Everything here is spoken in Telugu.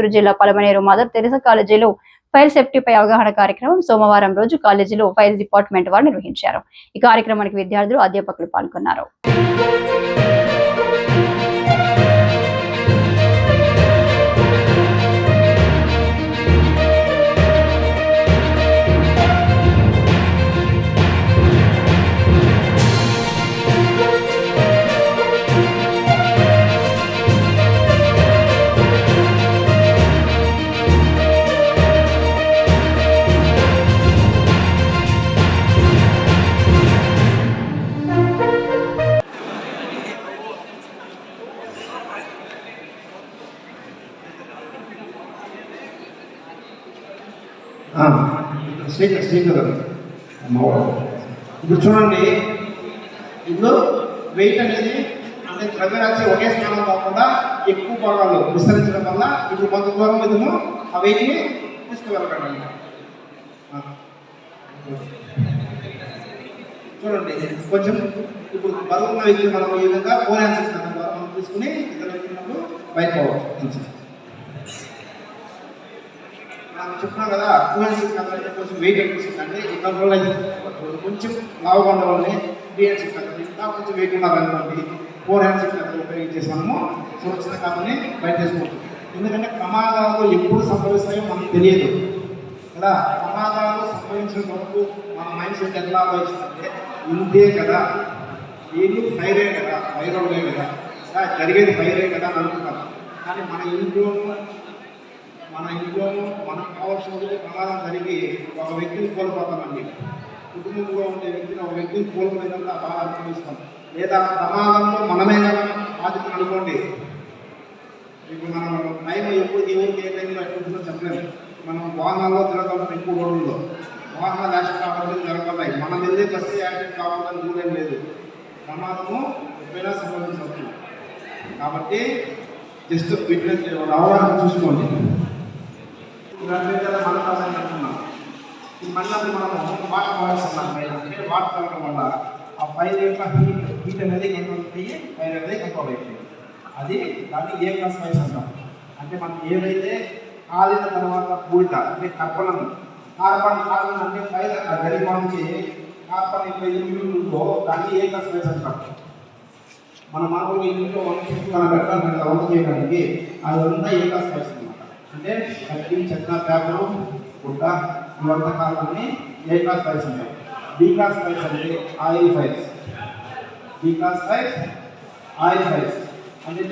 చిత్తూరు జిల్లా పలమనేరు మదర్ తెరసా కాలేజీలో ఫైర్ సేఫ్టీపై అవగాహన కార్యక్రమం సోమవారం రోజు కాలేజీలో ఫైర్ డిపార్ట్మెంట్ వారు నిర్వహించారు. ఈ కార్యక్రమానికి విద్యార్థులు అధ్యాపకులు పాల్గొన్నారు. శ్రీకర్ శ్రీకర్ అమ్మవారు ఇప్పుడు చూడండి ఇప్పుడు వెయిట్ అనేది అంటే ద్రవ్యరాశి ఒకే స్థానం కాకుండా ఎక్కువ భాగాలు విస్తరించడం వల్ల ఇప్పుడు కొంత దూరం ఇదము ఆ వెయిట్ని తీసుకువెళ్ళగలండి చూడండి కొంచెం ఇప్పుడు బరువున్న వ్యక్తులు మనం ఈ విధంగా ఫోర్ హ్యాండ్స్ ద్వారా మనం తీసుకుని ఇద్దరు వ్యక్తులకు బయట పోవచ్చు మనం చెప్తున్నాం కదా అర్థమైంది కదా కొంచెం వెయిట్ అనిపిస్తుంది అంటే ఈ కంట్రోల్ అయింది కొంచెం లావుగా ఉండవాలని వాళ్ళని త్రీ హ్యాండ్స్ కథలు ఇంకా కొంచెం వెయిట్ ఉన్నారనుకోండి ఫోర్ హ్యాండ్స్ కథలు ఉపయోగించేసాము సురక్షిత కథని బయట చేసుకోవచ్చు ఎందుకంటే ప్రమాదాలు ఎప్పుడు సంభవిస్తాయో మనకు తెలియదు. కదా? ప్రమాదాలు సంభవించిన వరకు మన మైండ్ సెట్ ఎలా ఆలోచిస్తుంటే ఇంతే కదా. వీళ్ళు ఫైరే కదా ఫైరోలే కదా. జరిగేది ఫైరే కదా అనుకుంటాం. కానీ మన ఇంట్లో మన ఇంట్లోనూ మనకు కావాల్సిన ప్రమాదం జరిగి ఒక వ్యక్తిని కోల్పోతామండి. కుటుంబంలో ఉండే వ్యక్తిని ఒక వ్యక్తిని కోల్పోయినంత బాగా అనుభవిస్తాం. లేదా ప్రమాదంలో మనమే కదా బాధ్యత అనుకోండి. ఇప్పుడు మనం టైం ఎప్పుడు దేవుడికి ఏ టైంలో చెప్పలేదు చెప్పలేము. మనం వాహనాల్లో తిరగలం ఎక్కువ రోడ్లలో వాహనాలు యాక్సిడెంట్ కావాలని జరగలేదు మనం వెళ్ళే బస్సు యాక్సిడెంట్ కావాలని రూలేం లేదు. ప్రమాదము ఎప్పుడైనా సంభవించవచ్చు. కాబట్టి జస్ట్ ఫిట్నెస్ అవగాహన చూసుకోండి. గ్రంథాల కదా అంటున్నాం ఈ మళ్ళీ మనము వాటర్ అన్నాం పైన అంటే వాటర్ తాగడం వల్ల ఆ ఫైర్ యొక్క హీట్ హీట్ అనేది కంట్రోల్ అయ్యి ఫైర్ అనేది కంట్రోల్ అయిపోయింది అది దాన్ని ఏ ప్లస్ వైస్ అంటాం. అంటే మనం ఏదైతే కాలిన తర్వాత బూడిద అంటే కర్బనం కార్బన్ కార్బన్ అంటే ఫైర్ గడిప నుంచి కార్బన్ యొక్క ఇల్లులో దాన్ని ఏ ప్లస్ వైస్ అంటాం. మన మామూలుగా ఇంట్లో వంట చేసి మనం పెట్టాలి వంట చేయడానికి అదంతా ఏ ప్లస్ వైస్ ಅಂದ್ರೆ ಹಟ್ಟಿ ಚಕ್ರ ಪ್ಯಾಪರು ಗುಡ್ಡ ಇವಂತ ಕಾಲದಲ್ಲಿ ಎ ಕ್ಲಾಸ್ ಫೈಲ್ಸ್ ಇದೆ ಬಿ ಕ್ಲಾಸ್ ಫೈಲ್ಸ್ ಅಂದ್ರೆ oil files B class files oil files ಅಂದ್ರೆ